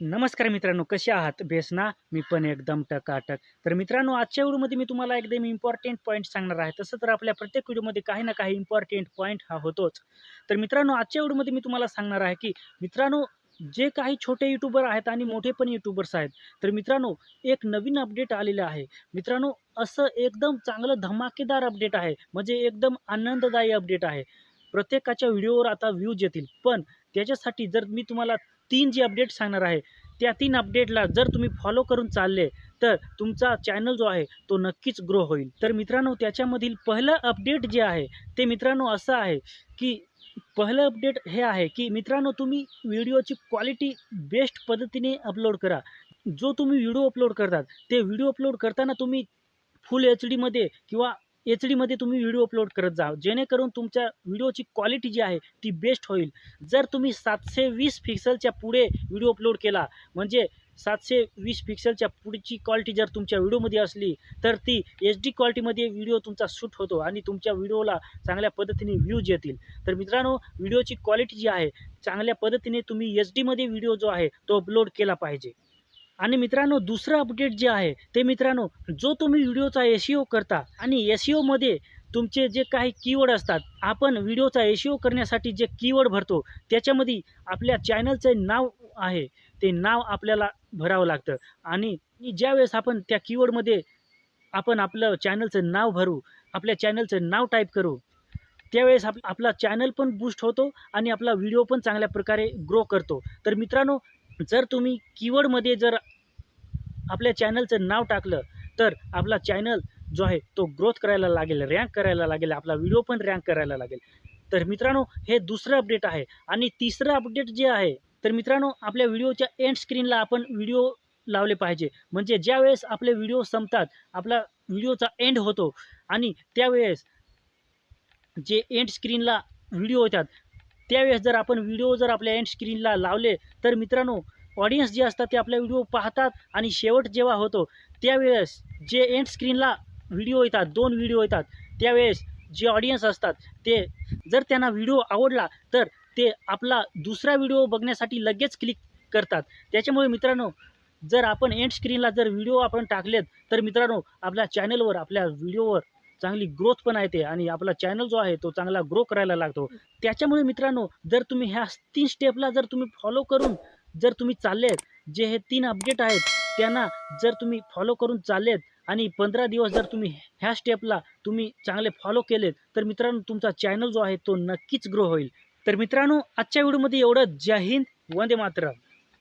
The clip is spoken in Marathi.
नमस्कार मित्रांनो कसे आहात? बेसना मी पण एकदम टकाटक. तर मित्रांनो आजच्या व्हिडिओमध्ये मी तुम्हाला एकदम इम्पॉर्टंट पॉईंट सांगणार आहे. तसं तर आपल्या प्रत्येक व्हिडिओमध्ये काही ना काही इम्पॉर्टंट पॉईंट हा होतोच. तर मित्रांनो आजच्या व्हिडिओमध्ये मी तुम्हाला सांगणार आहे की मित्रांनो जे काही छोटे यूट्यूबर आहेत आणि मोठे पण यूट्यूबर्स आहेत तर मित्रांनो एक नवीन अपडेट आलेलं आहे. मित्रांनो असं एकदम चांगलं धमाकेदार अपडेट आहे. म्हणजे एकदम आनंददायी अपडेट आहे. प्रत्येकाच्या व्हिडिओवर आता व्ह्यूज येतील. पण त्याच्यासाठी जर मी तुम्हाला तीन जी अपडेट सांगणार आहे त्या तीन अपडेटला जर तुम्ही फॉलो करून चालले तर तुमचा चॅनल जो आहे तो नक्कीच ग्रो होईल. तर मित्रांनो त्याच्यामधील पहिलं अपडेट जे आहे ते मित्रांनो असं आहे की पहिलं अपडेट हे आहे की मित्रांनो तुम्ही व्हिडिओची क्वालिटी बेस्ट पद्धतीने अपलोड करा. जो तुम्ही व्हिडिओ अपलोड करतात ते व्हिडिओ अपलोड करताना तुम्ही फुल एच डीमध्ये किंवा एच डीमध्ये तुम्ही व्हिडिओ अपलोड करत जा. जेणेकरून तुमच्या व्हिडिओची क्वालिटी जी आहे ती बेस्ट होईल. जर तुम्ही सातशे वीस पिक्सलच्या पुढे व्हिडिओ अपलोड केला म्हणजे सातशे वीस पिक्सलच्या पुढची क्वालिटी जर तुमच्या व्हिडिओमध्ये असली तर ती एच डी क्वालिटीमध्ये व्हिडिओ तुमचा शूट होतो आणि तुमच्या व्हिडिओला चांगल्या पद्धतीने व्ह्यूज येतील. तर मित्रांनो व्हिडिओची क्वालिटी जी आहे चांगल्या पद्धतीने तुम्ही एच डीमध्ये व्हिडिओ जो आहे तो अपलोड केला पाहिजे. आणि मित्रांनो दुसरं अपडेट जे आहे ते मित्रांनो जो तुम्ही व्हिडिओचा एस करता आणि एसमध्ये तुमचे जे काही कीवर्ड असतात आपण व्हिडिओचा एस करण्यासाठी जे कीवर्ड भरतो त्याच्यामध्ये आपल्या चॅनलचं नाव आहे ते नाव आपल्याला भरावं लागतं. आणि ज्यावेळेस आपण त्या कीवर्डमध्ये आपण आपलं चॅनलचं नाव भरू आपल्या चॅनलचं नाव टाईप करू त्यावेळेस आप आपला चॅनल पण बूस्ट होतो आणि आपला व्हिडिओ पण चांगल्या प्रकारे ग्रो करतो. तर मित्रांनो जर तुम्ही कीवर्डमध्ये जर आपल्या चॅनलचं नाव टाकलं तर आपला चॅनल जो आहे तो ग्रोथ करायला लागेल रँक करायला लागेल आपला व्हिडिओ पण रँक करायला लागेल. तर मित्रांनो हे दुसरं अपडेट आहे. आणि तिसरं अपडेट जे आहे तर मित्रांनो आपल्या व्हिडिओच्या एंड स्क्रीनला आपण व्हिडिओ लावले पाहिजे. म्हणजे ज्यावेळेस आपले व्हिडिओ संपतात आपला व्हिडिओचा एंड होतो. आणि त्यावेळेस जे एंड स्क्रीनला व्हिडिओ येतात त्यावेळेस जर आपण व्हिडिओ जर आपल्या एंड स्क्रीनला लावले तर मित्रांनो ऑडियन्स जे असतात ते आपला व्हिडिओ पाहतात आणि शेवट जेव्हा होतो त्यावेळेस जे एंड स्क्रीनला व्हिडिओ येतात दोन व्हिडिओ येतात त्यावेळेस जे ऑडियन्स असतात ते जर त्यांना व्हिडिओ आवडला तर ते आपला दुसरा व्हिडिओ बघण्यासाठी लगेच क्लिक करतात. त्याच्यामुळे मित्रांनो जर आपण एंड स्क्रीनला जर व्हिडिओ आपण टाकलेत तर मित्रांनो आपल्या चॅनलवर आपल्या व्हिडिओवर चांगली ग्रोथ पण येते आणि आपला चॅनल जो आहे तो चांगला ग्रो करायला लागतो. त्याच्यामुळे मित्रांनो जर तुम्ही ह्या तीन स्टेपला जर तुम्ही फॉलो करून जर तुम्ही चाललेत जे हे तीन अपडेट आहेत त्यांना जर तुम्ही फॉलो करून चाललेत आणि पंधरा दिवस जर तुम्ही ह्या स्टेपला तुम्ही चांगले फॉलो केलेत तर मित्रांनो तुमचा चॅनल जो आहे तो नक्कीच ग्रो होईल. तर मित्रांनो आजच्या व्हिडिओमध्ये एवढं जय हिंद वंदे मातरम.